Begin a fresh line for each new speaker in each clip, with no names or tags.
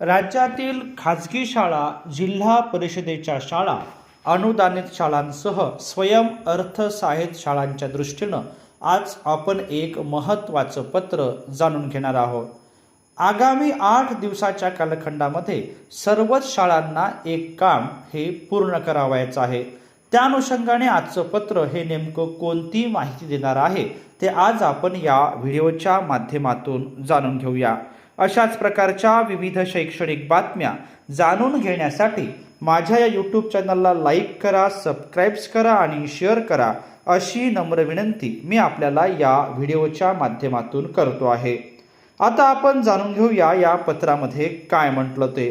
राज्यातील खाजगी शाळा जिल्हा परिषदेच्या शाळा अनुदानित शाळांसह स्वयं अर्थसहाय्यित शाळांच्या दृष्टीनं आज आपण एक महत्त्वाचं पत्र जाणून घेणार आहोत. आगामी आठ दिवसाच्या कालखंडामध्ये सर्वच शाळांना एक काम हे पूर्ण करावायचं आहे. त्या अनुषंगाने आजचं पत्र हे नेमकं कोणती माहिती देणार आहे ते आज आपण या व्हिडिओच्या माध्यमातून जाणून घेऊया. अशाच प्रकारच्या विविध शैक्षणिक बातम्या जाणून घेण्यासाठी माझ्या या यूट्यूब चॅनलला लाईक करा सबस्क्राईब्स करा आणि शेअर करा अशी नम्र विनंती मी आपल्याला या व्हिडिओच्या माध्यमातून करतो आहे. आता आपण जाणून घेऊया या पत्रामध्ये काय म्हटलं ते.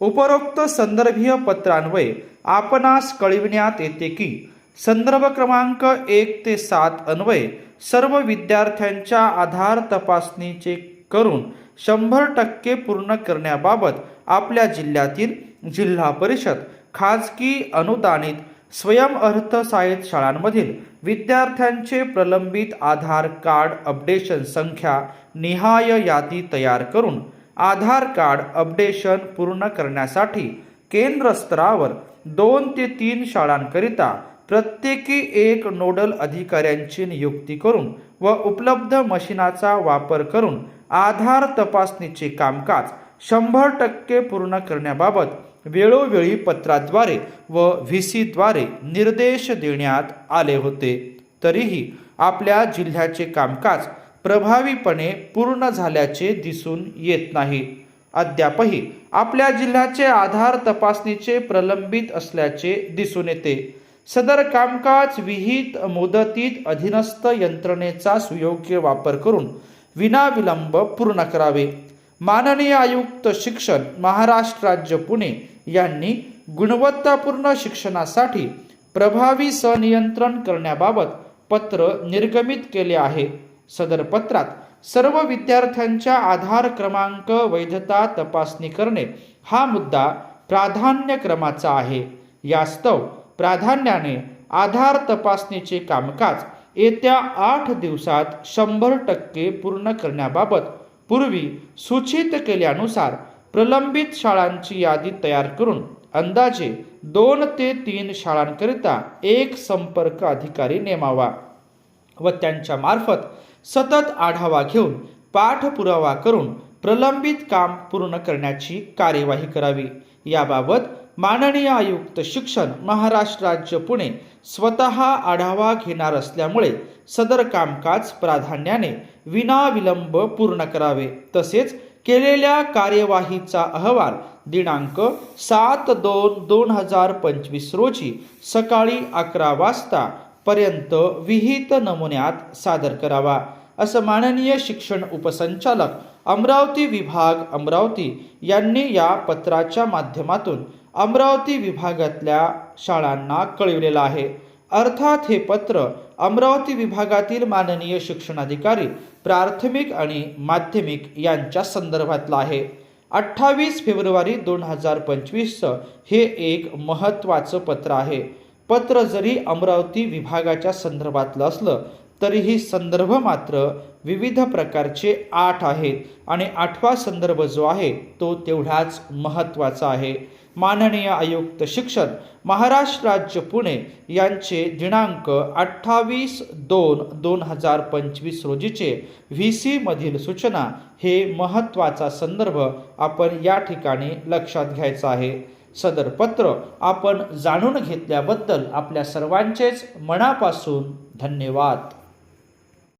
उपरोक्त संदर्भीय पत्रान्वये आपणास कळविण्यात येते की संदर्भ क्रमांक एक ते सात अन्वये सर्व विद्यार्थ्यांच्या आधार तपासणीचे करून शंभर टक्के पूर्ण करण्याबाबत आपल्या जिल्ह्यातील जिल्हा परिषद खाजगी अनुदानित स्वयं शाळांमधील विद्यार्थ्यांचे प्रलंबित आधार कार्ड अपडेशन संख्या निहाय यादी तयार करून आधार कार्ड अपडेशन पूर्ण करण्यासाठी केंद्र स्तरावर दोन ते तीन शाळांकरिता प्रत्येकी एक नोडल अधिकाऱ्यांची नियुक्ती करून व उपलब्ध मशिनाचा वापर करून आधार तपासणीचे कामकाज शंभर टक्के पूर्ण करण्याबाबत वेळोवेळी पत्राद्वारे व व्ही सीद्वारे निर्देश देण्यात आले होते. तरीही आपल्या जिल्ह्याचे कामकाज प्रभावीपणे पूर्ण झाल्याचे दिसून येत नाही. अद्यापही आपल्या जिल्ह्याचे आधार तपासणीचे प्रलंबित असल्याचे दिसून येते. सदर कामकाज विहित मुदतीत अधीनस्थ यंत्रणेचा सुयोग्य वापर करून विनाविलंब पूर्ण करावे. माननीय आयुक्त शिक्षण महाराष्ट्र राज्य पुणे यांनी गुणवत्तापूर्ण शिक्षणासाठी प्रभावी सनियंत्रण करण्याबाबत पत्र निर्गमित केले आहे. सदर पत्रात सर्व विद्यार्थ्यांच्या आधार क्रमांक वैधता तपासणी करणे हा मुद्दा प्राधान्यक्रमाचा आहे. यास्तव प्राधान्याने आधार तपासणीचे कामकाज येत्या आठ दिवसात शंभर टक्के पूर्ण करण्याबाबत पूर्वी सूचित केल्यानुसार प्रलंबित शाळांची यादी तयार करून अंदाजे दोन ते तीन शाळांकरिता एक संपर्क अधिकारी नेमावा व त्यांच्या मार्फत सतत आढावा घेऊन पाठपुरावा करून प्रलंबित काम पूर्ण करण्याची कार्यवाही करावी. याबाबत माननीय आयुक्त शिक्षण महाराष्ट्र राज्य पुणे स्वतः आढावा घेणार असल्यामुळे सदर कामकाज प्राधान्याने विनाविलंब पूर्ण करावे. तसेच केलेल्या कार्यवाहीचा अहवाल दिनांक सात दोन दोन हजार पंचवीस रोजी सकाळी अकरा वाजता पर्यंत विहित नमुन्यात सादर करावा. असं माननीय शिक्षण उपसंचालक अमरावती विभाग अमरावती यांनी या पत्राच्या माध्यमातून अमरावती विभागातल्या शाळांना कळविलेलं आहे. अर्थात हे पत्र अमरावती विभागातील माननीय शिक्षणाधिकारी प्राथमिक आणि माध्यमिक यांच्या संदर्भातलं आहे. अठ्ठावीस फेब्रुवारी दोन हजार पंचवीसचं हे एक महत्त्वाचं पत्र आहे. पत्र जरी अमरावती विभागाच्या संदर्भातलं असलं तरीही संदर्भ मात्र विविध प्रकारचे आठ आहेत आणि आठवा संदर्भ जो आहे तो तेवढाच महत्त्वाचा आहे. माननीय आयुक्त शिक्षण महाराष्ट्र राज्य पुणे यांचे दिनांक अठ्ठावीस दोन दोन हजार पंचवीस रोजीचे व्ही सीमधील सूचना हे महत्त्वाचा संदर्भ आपण या ठिकाणी लक्षात घ्यायचा आहे. सदर पत्र आपण जाणून घेतल्याबद्दल आपल्या सर्वांचेच मनापासून धन्यवाद.